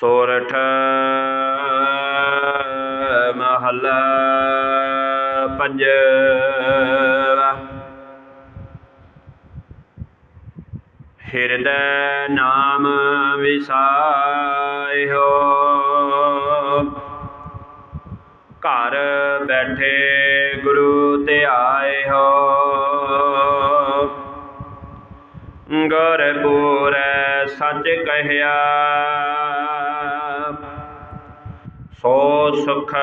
ਸੋਰਠ ਮਹੱਲਾ ਪੰਜਵਾ। ਹਿਰਦੈ ਨਾਮ ਵਿਸਾਇਓ। ਘਰ ਬੈਠੇ ਗੁਰੂ ਤੇ ਆਏ ਹੋ ਪੂਰੈ ਸੱਚ ਕਹਿਆ। ਸੋ ਸੁਖ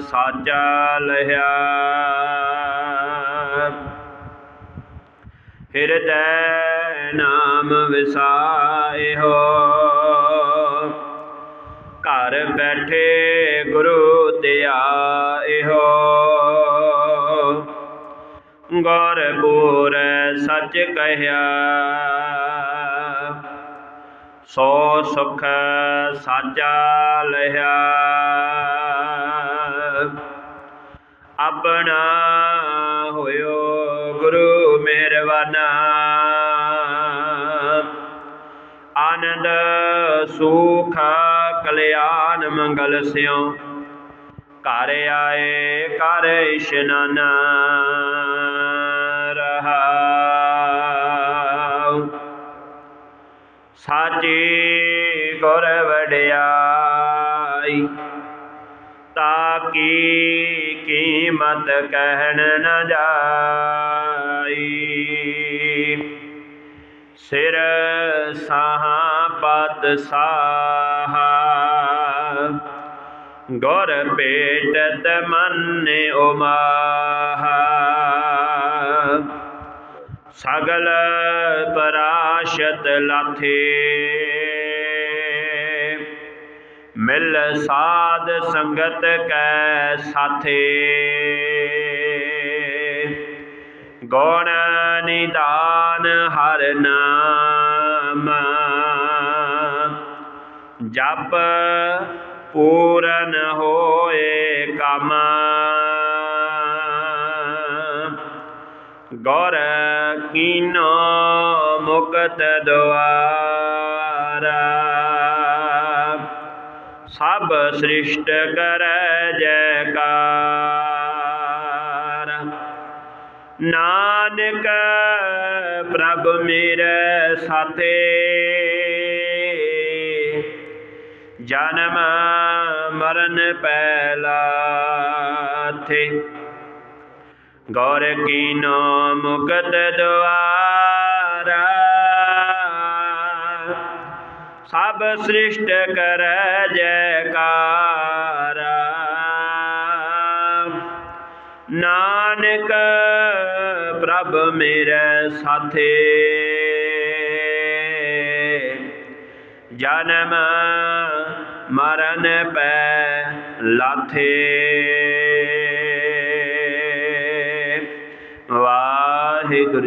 ਸਾਚਾ ਲਹਿਆ। ਹਿਰਦੈ ਨਾਮ ਵਿਸਾਇਓ ਘਰ ਬੈਠੇ ਗੁਰੂ ਧਿਆਇਓ ਗੌਰ ਪੂਰੈ ਸੱਚ ਕਹਿਆ। ਸੋ ਸੁਖ ਸਾਚਾ ਲਹਿਆ ਆਪਣਾ ਹੋਇਓ ਗੁਰੂ ਮਿਹਰਬਾਨਾ। ਆਨੰਦ, ਸੁਖ, ਕਲਿਆਣ, ਮੰਗਲ ਸਿਓ ਘਰ ਆਏ ਕਰ ਇਸ਼ਨਾਨ। ਸਾਚੀ ਗੁਰ ਵਡਿਆਈ। ਤਾ ਕੀਮਤ ਕਹਿਣ ਨ ਜਾਈ। ਸਿਰ ਸਾਹਾਂ ਪਤ ਸਾਹਾ। ਗੁਰ ਭੇਟਤ ਮੰਨੇ ਉਮਾਹਾ। ਸਗਲ ਪਰਾਸ਼ਤ ਲਾਥੇ। ਮਿਲ ਸਾਧ ਸੰਗਤ ਕੈ ਸਾਥੇ। ਗੁਣ ਨਿਦਾਨ ਹਰ ਨਾਮ। ਜਪ ਪੂਰਨ ਹੋਏ ਕੰਮ। ਗੌਰ ਕੀਨੋ ਮੁਕਤ ਦੁਆਰਾ। ਸਭ ਸ੍ਰਿਸ਼ਟ ਕਰੈ ਜੈਕਾਰ। ਨਾਨਕ ਪ੍ਰਭ ਮੇਰੇ ਸਾਥੇ। ਜਨਮ ਮਰਨ ਪਹਿਲਾਥੇ ਗੌਰ ਕੀਨੋ ਮੁਕਤ ਦੁਆਰਾ? ਸਭ ਸ੍ਰਿਸ਼ਟ ਕਰ ਜੈਕਾਰਾ। ਨਾਨਕ ਪ੍ਰਭ ਮੇਰੇ ਸਾਥੇ, ਜਨਮ ਮਰਨ ਪੈ ਲਾਥੇ।